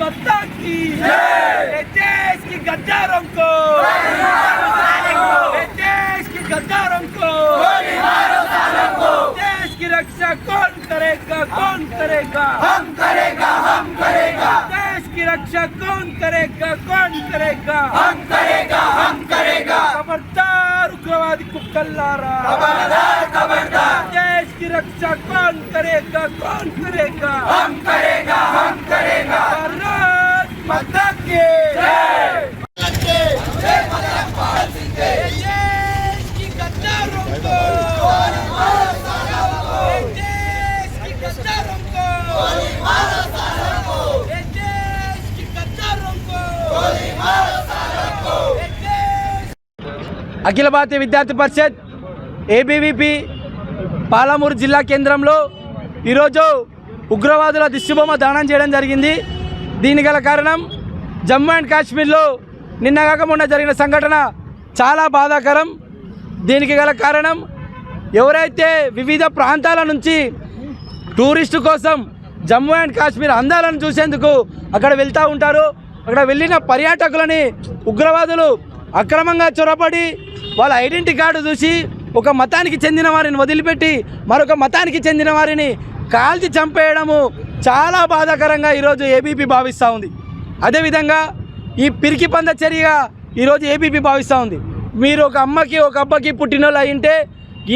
पत्ता की देश की गद्दारों को। देश की गद्दारों को। देश की रक्षा कौन करेगा कौन करेगा? हम करेगा हम करेगा। देश की रक्षा कौन करेगा कौन करेगा? हम करेगा हम करेगा। खबरदार उग्रवादी को कल्ला रहा। रक्षा कौन करेगा? कौन करेगा? हम करेगा हम करेगा। भारत माता की देश की गद्दारों को। देश పాలమూరు జిల్లా కేంద్రంలో ఈరోజు ఉగ్రవాదుల దిష్టిబొమ్మ దానం చేయడం జరిగింది. దీని గల కారణం జమ్మూ అండ్ కాశ్మీర్లో నిన్న మొన్న జరిగిన సంఘటన చాలా బాధాకరం. దీనికి గల కారణం ఎవరైతే వివిధ ప్రాంతాల నుంచి టూరిస్టు కోసం జమ్మూ అండ్ కాశ్మీర్ అందాలను చూసేందుకు అక్కడ వెళ్తూ ఉంటారు అక్కడ వెళ్ళిన పర్యాటకులని ఉగ్రవాదులు అక్రమంగా చొరబడి వాళ్ళ ఐడెంటిటీ కార్డు చూసి ఒక మతానికి చెందిన వారిని వదిలిపెట్టి మరొక మతానికి చెందిన వారిని కాల్చి చంపేయడము చాలా బాధాకరంగా ఈరోజు ఏబీపీ భావిస్తూ ఉంది. అదేవిధంగా ఈ పిరికి పంద చర్యగా ఈరోజు ఏబీపీ భావిస్తూ ఉంది. మీరు ఒక అమ్మకి ఒక అబ్బకి పుట్టినోళ్ళు అయింటే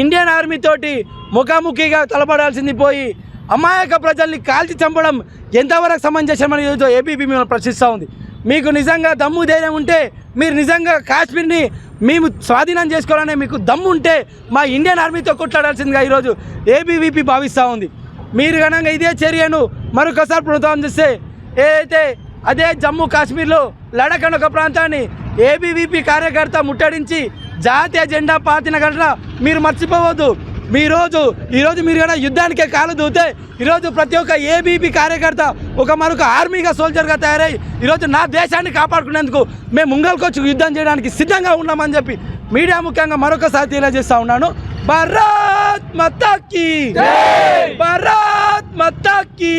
ఇండియన్ ఆర్మీ తోటి ముఖాముఖిగా తలపడాల్సింది పోయి అమాయక ప్రజల్ని కాల్చి చంపడం ఎంతవరకు సమంజసమని ఈరోజు ఏబీపీ మిమ్మల్ని ప్రశ్నిస్తూ ఉంది. మీకు నిజంగా దమ్ము ధైర్యం ఉంటే మీరు నిజంగా కాశ్మీర్ని మేము స్వాధీనం చేసుకోవాలనే మీకు దమ్ము ఉంటే మా ఇండియన్ ఆర్మీతో కొట్లాడాల్సిందిగా ఈరోజు ఏబీవీపీ భావిస్తూ ఉంది. మీరు కనుక ఇదే చర్యను మరొకసారి పునరుద్ధరణ చేస్తే ఏదైతే అదే జమ్మూ కాశ్మీర్లో లడఖ్ అనే ఒక ప్రాంతాన్ని ఏబీవీపీ కార్యకర్త ముట్టడించి జాతీయ జెండా పాతిన ఘటన మీరు మర్చిపోవద్దు. మీ రోజు ఈరోజు మీరు కనుక యుద్ధానికే కాలు దూతే ఈరోజు ప్రతి ఒక్క ఏబీపీ కార్యకర్త ఒక మరొక ఆర్మీగా సోల్జర్గా తయారై ఈరోజు నా దేశాన్ని కాపాడుకునేందుకు మేము ముంగల్కొచ్చి యుద్ధం చేయడానికి సిద్ధంగా ఉన్నామని చెప్పి మీడియా ముఖ్యంగా మరొకసారి తెలియజేస్తా ఉన్నాను. భారత్ మతాకి భారత్ మతాకి